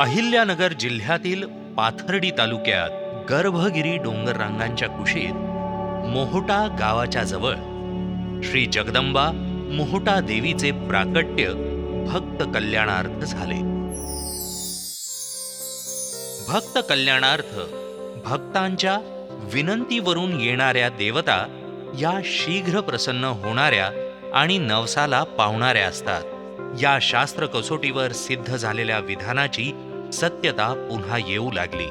अहिल्यानगर जिल्ह्यातील पाथर्डी तालुक्यात गर्भगिरी डोंगर रांगांच्या कुशीत मोहोटा गावाच्या जवळ श्री जगदंबा मोहोटा देवीचे प्राकट्य भक्त कल्याणार्थ झाले. भक्त कल्याणार्थ भक्तांच्या विनंतीवरून येणाऱ्या देवता या शीघ्र प्रसन्न होणाऱ्या आणि नवसाला पावणाऱ्या असतात. या शास्त्र कसोटीवर सिद्ध झालेल्या विधानाची सत्यता पुन्हा येऊ लागली.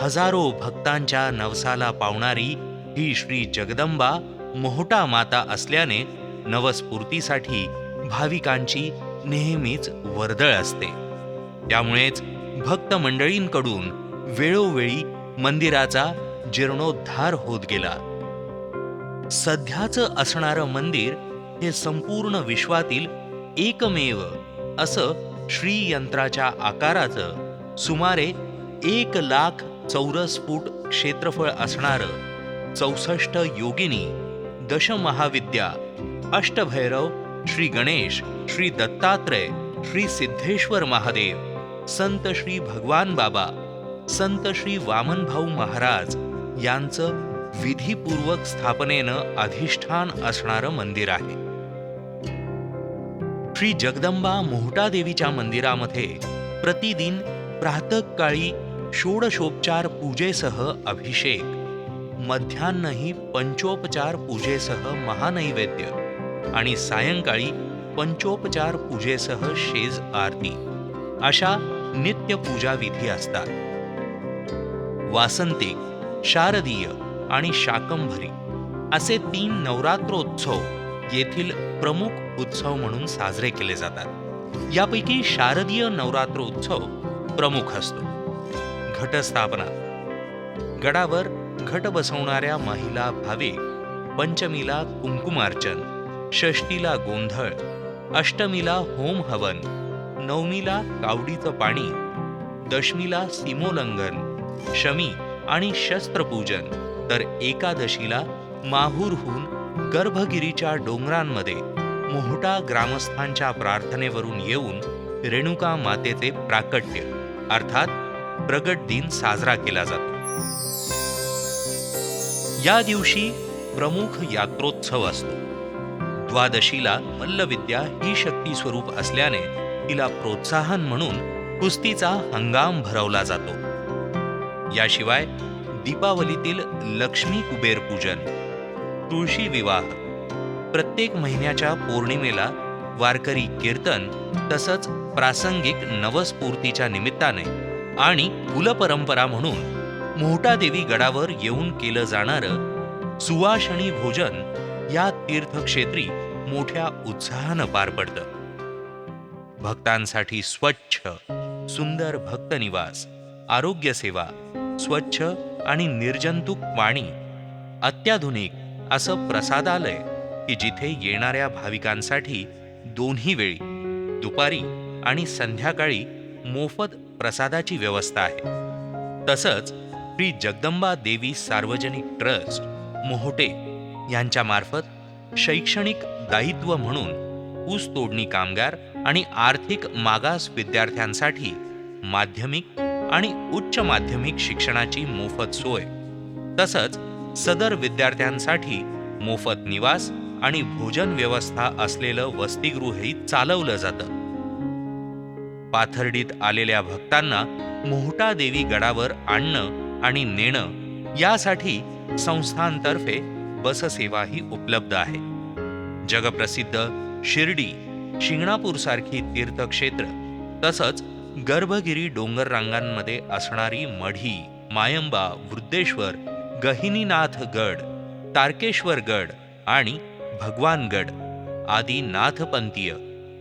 हजारो भक्तांच्या नवसाला पावणारी ही श्री जगदंबा मोहटा माता असल्याने नवस्फूर्तीसाठी भाविकांची नेहमीच वर्दळ असते. त्यामुळेच भक्त मंडळींकडून वेळोवेळी मंदिराचा जीर्णोद्धार होत गेला. सध्याचं असणारं मंदिर हे संपूर्ण विश्वातील एकमेव असं श्रीयंत्राच्या आकाराचं सुमारे एक लाख चौरस फूट क्षेत्रफळ असणारं चौसष्ट योगिनी दशमहाविद्या अष्टभैरव श्री गणेश श्री दत्तात्रय श्री सिद्धेश्वर महादेव संत श्री भगवान बाबा संत श्री वामनभाऊ महाराज यांचं विधीपूर्वक स्थापनेनं अधिष्ठान असणारं मंदिर आहे. श्री जगदंबा मोहटादेवीच्या मंदिरामध्ये प्रतिदिन प्रातःकाळी षोडशोपचार पूजेसह अभिषेक मध्यान्नही पंचोपचार पूजेसह महानैवेद्य आणि सायंकाळी पंचोपचार पूजेसह शेज आरती. अशा नित्य पूजाविधी असतात. वासंतिक शारदीय आणि शाकंभरी असे तीन नवरात्रोत्सव येथील प्रमुख उत्सव म्हणून साजरे केले जातात. यापैकी शारदीय नवरात्रोत्सव प्रमुख असतो. घटस्थापना. गडावर घट बसवणाऱ्या महिला भाविक पंचमीला कुंकुमार्चन षष्टीला गोंधळ अष्टमीला होम हवन नवमीला कावडीचं पाणी दशमीला सीमोल्लंघन शमी आणि शस्त्रपूजन तर एकादशीला माहूरहून गर्भगिरीच्या डोंगरांमध्ये मोहटा ग्रामस्थांच्या प्रार्थनेवरून येऊन रेणुका मातेचे प्राकट्य. अर्थात प्रगट दिन साजरा केला जातो. या दिवशी प्रमुख यात्रोत्सव असतो. द्वादशीला मल्लविद्या ही शक्ती स्वरूप असल्याने तिला प्रोत्साहन म्हणून कुस्तीचा हंगाम भरवला जातो. याशिवाय दीपावलीतील लक्ष्मी कुबेर पूजन तुळशी विवाह प्रत्येक महिन्याच्या पौर्णिमेला वारकरी कीर्तन तसंच प्रासंगिक नवस्फूर्तीच्या निमित्ताने आणि कुलपरंपरा म्हणून मोहटादेवी गडावर येऊन केलं जाणारं सुवासणी भोजन या तीर्थक्षेत्री मोठ्या उत्साहानं पार पडतं. भक्तांसाठी स्वच्छ सुंदर भक्तनिवास आरोग्यसेवा आरोग्य सेवा स्वच्छ आणि निर्जंतुक पाणी अत्याधुनिक असं प्रसादालय की जिथे येणाऱ्या भाविकांसाठी दोन्ही वेळी दुपारी आणि संध्याकाळी मोफत प्रसादाची व्यवस्था आहे. तसंच श्री जगदंबा देवी सार्वजनिक ट्रस्ट मोहोटे यांच्यामार्फत शैक्षणिक दायित्व म्हणून ऊस तोडणी कामगार आणि आर्थिक मागास विद्यार्थ्यांसाठी माध्यमिक आणि उच्च माध्यमिक शिक्षणाची मोफत सोय तसंच सदर विद्यार्थ्यांसाठी मोफत निवास आणि भोजन व्यवस्था असलेलं वसतिगृहही चालवलं जातं. पाथर्डीत आलेल्या भक्तांना मोहटा देवी गडावर आणणं आणि नेणं यासाठी संस्थांतर्फे बससेवाही उपलब्ध आहे. जगप्रसिद्ध शिर्डी शिंगणापूर सारखी तीर्थक्षेत्र तसंच गर्भगिरी डोंगर रांगांमध्ये असणारी मढी मायंबा वृद्धेश्वर गहिनीनाथ गड तारकेश्वर गड आणि भगवानगड आदी नाथपंथीय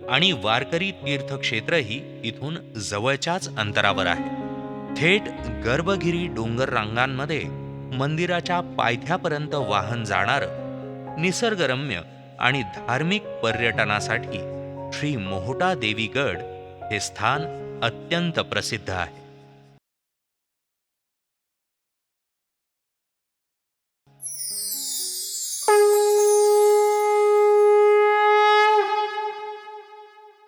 आणि वारकरी तीर्थक्षेत्रही इथून जवळच्याच अंतरावर आहे थेट गर्भगिरी डोंगर रांगांमध्ये मंदिराच्या पायथ्यापर्यंत वाहन जाणारं निसर्गरम्य आणि धार्मिक पर्यटनासाठी श्री मोहटा देवीगड हे स्थान अत्यंत प्रसिद्ध आहे